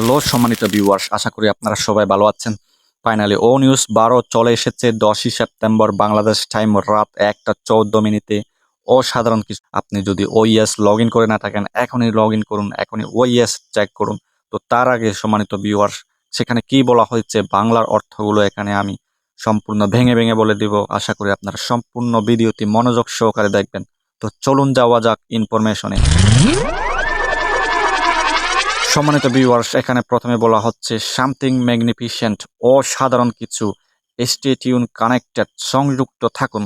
Hello, সম্মানিত viewers আশা করি আপনারা সবাই ভালো আছেন। ফাইনালি ও নিউজ বারো চলে এসেছে দশই সেপ্টেম্বর বাংলাদেশ টাইম রাত একটা চৌদ্দ মিনিটে। অসাধারণ কিছু। আপনি যদি ওইএস লগ ইন করে না থাকেন, এখনই লগ ইন করুন, এখনই ওইএস চেক করুন। তো তার আগে, সম্মানিত ভিউয়ার্স সেখানে কি বলা হয়েছে, বাংলার অর্থগুলো এখানে আমি সম্পূর্ণ ভেঙে ভেঙে বলে দিব। আশা করি আপনারা সম্পূর্ণ ভিডিওটি মনোযোগ সহকারে দেখবেন। তো চলুন যাওয়া যাক ইনফরমেশনে সম্মানিত ভিউয়ার্স এখানে প্রথমে বলা হচ্ছে সামথিং ম্যাগনিফিসেন্ট অসাধারণ কিছু। স্টে টিউন কানেক্টেড সংযুক্ত থাকুন।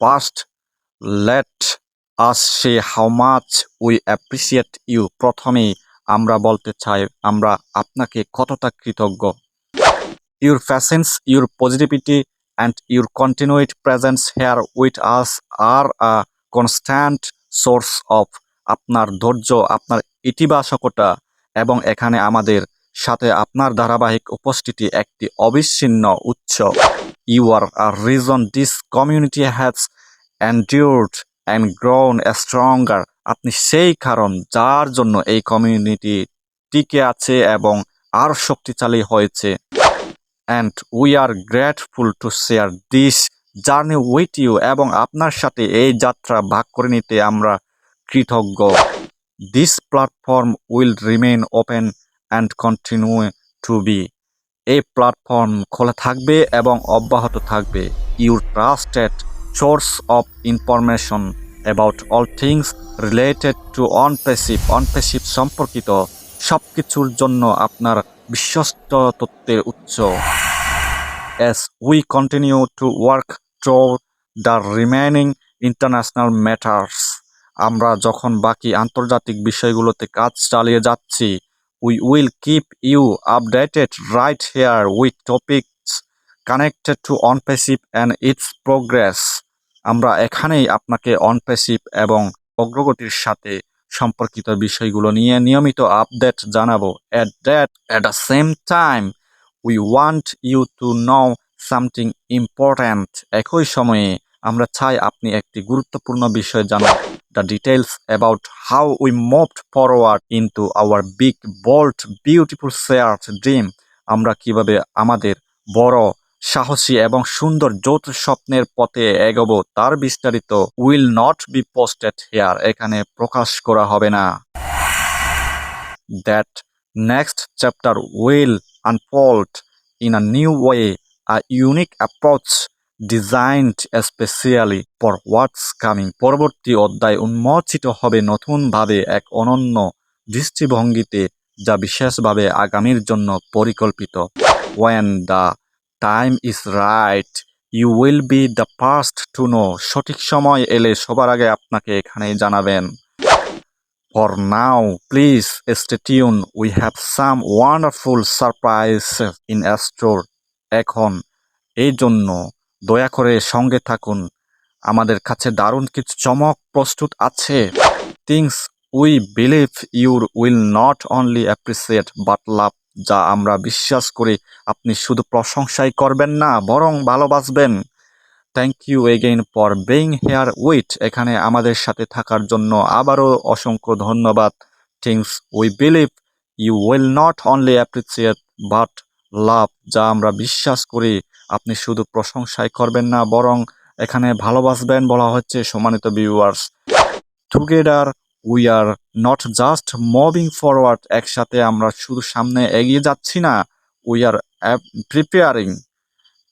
Past let us say how much we appreciate you প্রথমেই আমরা বলতে চাই, আমরা আপনাকে কতটা কৃতজ্ঞ। Your patience your positivity and your continued presence here with us are a constant source of আপনার ধৈর্য, আপনার ইতিবাচকতা। এবং এখানে আমাদের সাথে আপনার ধারাবাহিক উপস্থিতি একটি অবিচ্ছিন্ন উৎস। You are our reason this community has endured and grown stronger আপনি সেই কারণ যার জন্য এই কমিউনিটি টিকে আছে এবং আর শক্তিশালী হয়েছে। And we are grateful to share this journey with you এবং আপনার সাথে এই যাত্রা ভাগ করে নিতে আমরা কৃতজ্ঞ। This platform will remain open and continue to be এই প্ল্যাটফর্ম খোলা থাকবে এবং অব্যাহত থাকবে। Your trusted source of information about all things related to Onpassive Onpassive সম্পর্কিত সব কিছুর জন্য আপনার বিশ্বস্ত তত্ত্বের উৎস। As we continue to work toward the remaining international matters আমরা যখন বাকি আন্তর্জাতিক বিষয়গুলোতে কাজ চালিয়ে যাচ্ছি we will keep you updated right here with topics connected to Onpassive and its progress আমরা এখানেই আপনাকে অনপেসিভ এবং অগ্রগতির সাথে সম্পর্কিত বিষয়গুলো নিয়ে নিয়মিত আপডেট জানাব। At that at the same time we want you to know something important একই সময়ে আমরা চাই আপনি একটি গুরুত্বপূর্ণ বিষয় জানান। The details about how we moved forward into our big bold beautiful share dream আমরা কীভাবে আমাদের বড়, সাহসী এবং সুন্দর যৌথ স্বপ্নের পথে এগোবো তার বিস্তারিত will not be posted here এখানে প্রকাশ করা হবে না। That next chapter will unfold in a new way a unique approach designed specially for what's coming পরবর্তী অধ্যায় উন্মোচিত হবে নতুনভাবে এক অনন্য দৃষ্টিভঙ্গিতে, যা বিশেষভাবে আগামীর জন্য পরিকল্পিত। When the time is right you will be the first to know সঠিক সময় এলে সবার আগে আপনাকে এখানেই জানাবেন। For now please stay tune we have some wonderful surprise in store এখন। এই জন্য দয়া করে সঙ্গে থাকুন। আমাদের কাছে দারুণ কিছু চমক প্রস্তুত আছে। Things we believe your will not only appreciate but love যা আমরা বিশ্বাস করি আপনি শুধু প্রশংসাই করবেন না, বরং ভালোবাসবেন। Thank you again for being here with এখানে আমাদের সাথে থাকার জন্য আবারও অসংখ্য ধন্যবাদ। Things we believe you will not only appreciate but love যা আমরা বিশ্বাস করি। আপনি শুধু প্রশংসাই করবেন না, বরং এখানে ভালোবাসবেন বলা হচ্ছে সম্মানিত viewers together we are not just moving forward একসাথে আমরা শুধু সামনে এগিয়ে যাচ্ছি না we are preparing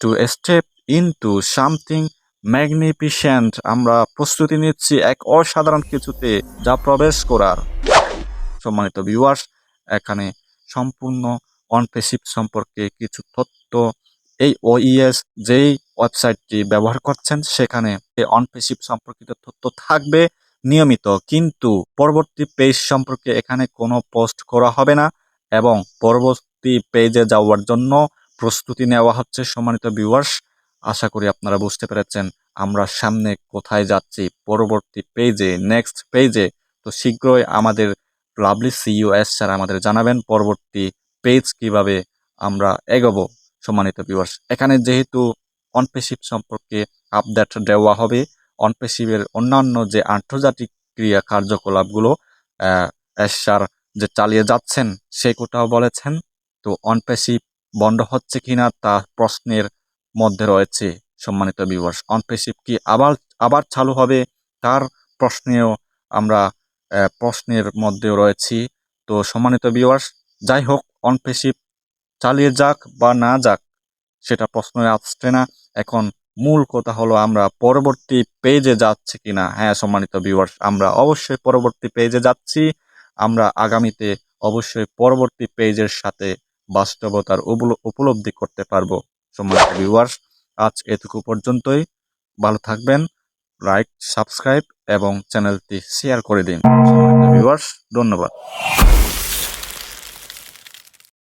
to step in to something magnificent আমরা প্রস্তুতি নিচ্ছি এক অসাধারণ কিছুতে যা প্রবেশ করার। সম্মানিত ভিউয়ার্স এখানে সম্পূর্ণ অনপেসিভ সম্পর্কে কিছু তথ্য এই ওইএস যেই ওয়েবসাইটটি ব্যবহার করছেন, সেখানে অনপেসিভ সম্পর্কিত তথ্য থাকবে নিয়মিত, কিন্তু পরবর্তী পেজ সম্পর্কে এখানে কোনো পোস্ট করা হবে না এবং পরবর্তী পেজে যাওয়ার জন্য প্রস্তুতি নেওয়া হচ্ছে সম্মানিত ভিউয়ার্স। আশা করি আপনারা বুঝতে পেরেছেন আমরা সামনে কোথায় যাচ্ছি পরবর্তী পেজে, নেক্সট পেজে। তো শীঘ্রই আমাদের লাভলি সিইউএস স্যার আমাদের জানাবেন পরবর্তী পেজ কীভাবে আমরা এগোবো। সম্মানিত ভিউয়ার্স এখানে যেহেতু অনপেসিভ সম্পর্কে আপডেট দেওয়া হবে অনপেসিভের অন্যান্য যে আন্তর্জাতিক ক্রিয়া কার্যকলাপগুলো এসার যে চালিয়ে যাচ্ছেন, সে কোথাও বলেছেন? তো অনপেসিভ বন্ধ হচ্ছে কিনা তা প্রশ্নের মধ্যে রয়েছে, সম্মানিত ভিউয়ার্স অনপেসিভ কি আবার আবার চালু হবে? তার প্রশ্নেও আমরা প্রশ্নের মধ্যেও রয়েছি। তো সম্মানিত ভিউয়ার্স যাই হোক অনপেসিভ চালিয়ে যাক বা না যাক, সেটা প্রশ্ন আসছে না। এখন মূল কথা হলো, আমরা পরবর্তী পেজে যাচ্ছি কিনা হ্যাঁ সম্মানিত ভিউয়ার্স আমরা অবশ্যই পরবর্তী পেজে যাচ্ছি। আমরা আগামীতে অবশ্যই পরবর্তী পেজের সাথে বাস্তবতার উপল- উপলব্ধি করতে পারব, সম্মানিত ভিউয়ার্স আজ এটুকু পর্যন্তই। ভালো থাকবেন লাইক সাবস্ক্রাইব এবং চ্যানেলটি শেয়ার করে দিন, সম্মানিত ভিউয়ার্স ধন্যবাদ।